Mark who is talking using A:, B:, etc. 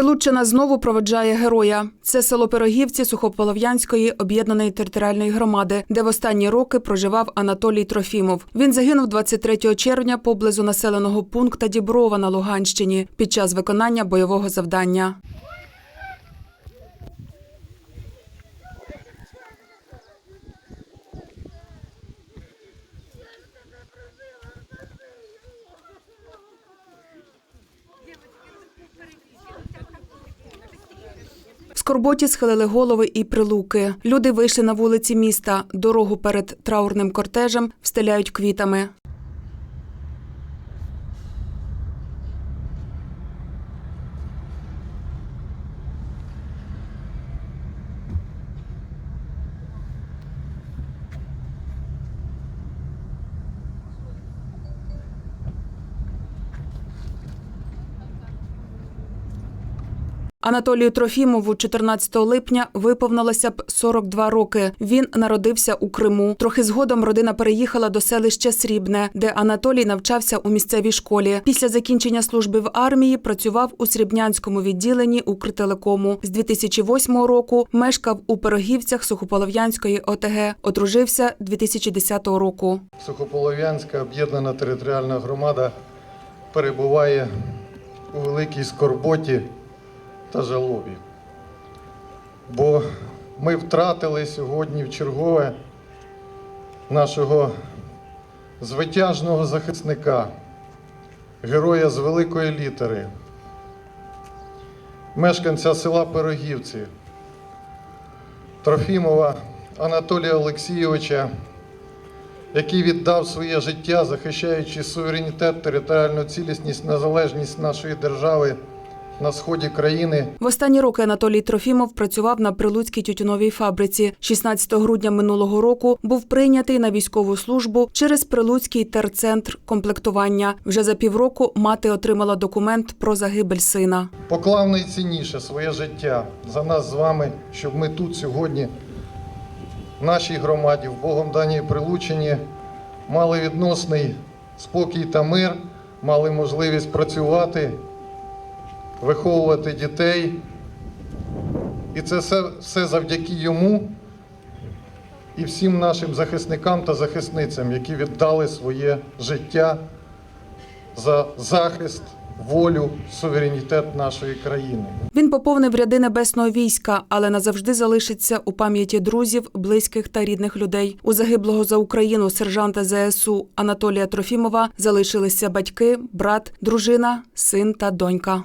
A: Прилуччина знову проведжає героя. Це село Пирогівці Сухополов'янської об'єднаної територіальної громади, де в останні роки проживав Анатолій Трофімов. Він загинув 23 червня поблизу населеного пункта Діброва на Луганщині під час виконання бойового завдання. Скорботі схилили голови і прилуки. Люди вийшли на вулиці міста. Дорогу перед траурним кортежем встеляють квітами. Анатолію Трофімову 14 липня виповнилося б 42 роки. Він народився у Криму. Трохи згодом родина переїхала до селища Срібне, де Анатолій навчався у місцевій школі. Після закінчення служби в армії працював у Срібнянському відділенні Укртелекому. З 2008 року мешкав у Пирогівцях Сухополов'янської ОТГ. Одружився 2010 року.
B: Сухополов'янська об'єднана територіальна громада перебуває у великій скорботі та жалобі. Бо ми втратили сьогодні в чергове нашого звитяжного захисника, героя з великої літери, мешканця села Пирогівці, Трофімова Анатолія Олексійовича який віддав своє життя, захищаючи суверенітет, територіальну цілісність, незалежність нашої держави на сході країни.
A: В останні роки Анатолій Трофімов працював на прилуцькій тютюновій фабриці. 16 грудня минулого року був прийнятий на військову службу через прилуцький терцентр комплектування. Вже за півроку мати отримала документ про загибель сина.
B: Поклав найцінніше своє життя за нас з вами, щоб ми тут сьогодні, в нашій громаді, в Богом даній Прилучині, мали відносний спокій та мир, мали можливість працювати, виховувати дітей. І це все, все завдяки йому і всім нашим захисникам та захисницям, які віддали своє життя за захист, волю, суверенітет нашої країни.
A: Він поповнив ряди небесного війська, але назавжди залишиться у пам'яті друзів, близьких та рідних людей. У загиблого за Україну сержанта ЗСУ Анатолія Трофімова залишилися батьки, брат, дружина, син та донька.